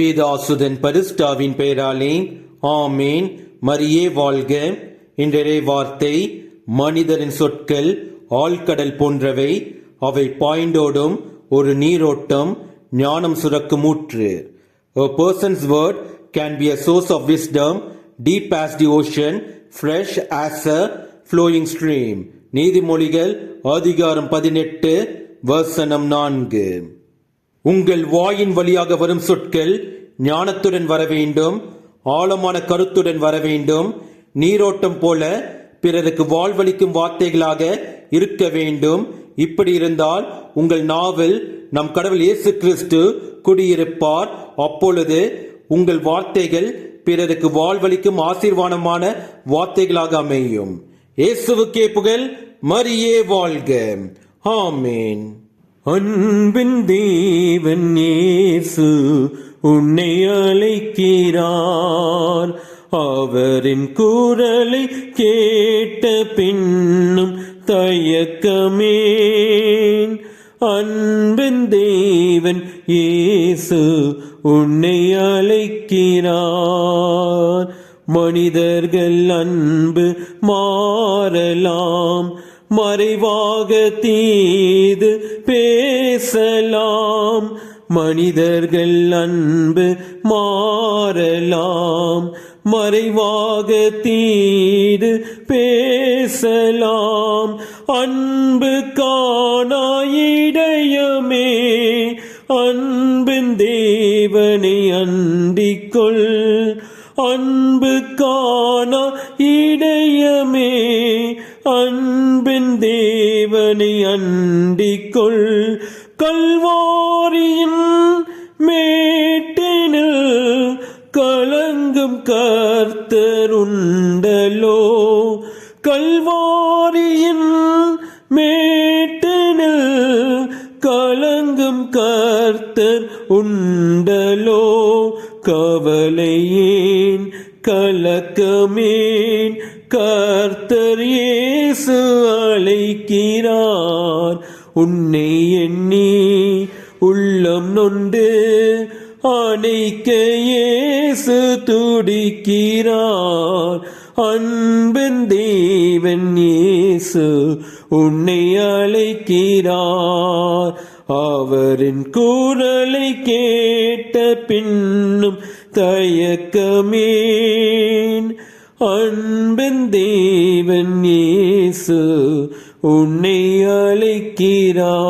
பேதாசுதன் பரிஸ்டாவின் பெயராலே ஆமேன். மரியே வாழ்க. இன்றைய வார்த்தை மனிதரின் சொற்கள் ஆழ்கடல் போன்றவை. அவை பாயிண்டோடும் ஒரு நீரோட்டம் ஞானம் சுரக்கும் ஊற்று. A person's word can be a source of wisdom, deep as the ocean, fresh as a flowing stream. நீதிமொழிகள் அதிகாரம் பதினெட்டு வசனம் நான்கு. உங்கள் வாயின் வழியாக வரும் சொற்கள் ஞானத்துடன் வர வேண்டும் ஆழமான கருத்துடன் வர வேண்டும் நீரோட்டம் போல பிறருக்கு வாழ்வளிக்கும் வார்த்தைகளாக இருக்க வேண்டும். இப்படி இருந்தால் உங்கள் நாவில் நம் கடவுள் இயேசு கிறிஸ்து குடியிருப்பார். அப்பொழுது உங்கள் வார்த்தைகள் பிறருக்கு வாழ்வளிக்கும் ஆசீர்வாதமான வார்த்தைகளாக அமையும். இயேசுவுக்கே புகழ் மரியே வாழ்க. ஆமேன். அன்பின் தேவன் இயேசு உன்னை அழைக்கிறார். அவரின் குரலை கேட்ட பின்னும் தயக்கமேன். அன்பின் தேவன் இயேசு உன்னை அழைக்கிறார். மனிதர்கள் அன்பு மாறலாம். மறைவாக தீது பேசலாம். மனிதர்கள் அன்பு மாறலாம். மறைவாக தீது பேசலாம். அன்பு காணாயிடயமே. அன்பின் தேவனை அண்டிக்கொள். அன்பு காணா இடையமே. அன்பு தேவனை அண்டிக்கொள் கல்வாரியின் மேட்டினில் கலங்கும் கர்த்தருண்டலோ. கல்வாரியின் மேட்டினில் கலங்கும் கர்த்தர் உண்டலோ கவலையேன் கலக்கமேன் கர்த்தர் இயேசு அழைக்கிறார். உன்னை எண்ணி உள்ளம் நொண்டு அணைக்க இயேசு துடிக்கிறார். அன்பின் தேவன் இயேசு உன்னை அழைக்கிறார். அவரின் கூறலை கேட்ட பின்னும் தயக்கமேன். அன்பின் தேவன் இயேசு உன்னை அழைக்கிறான்.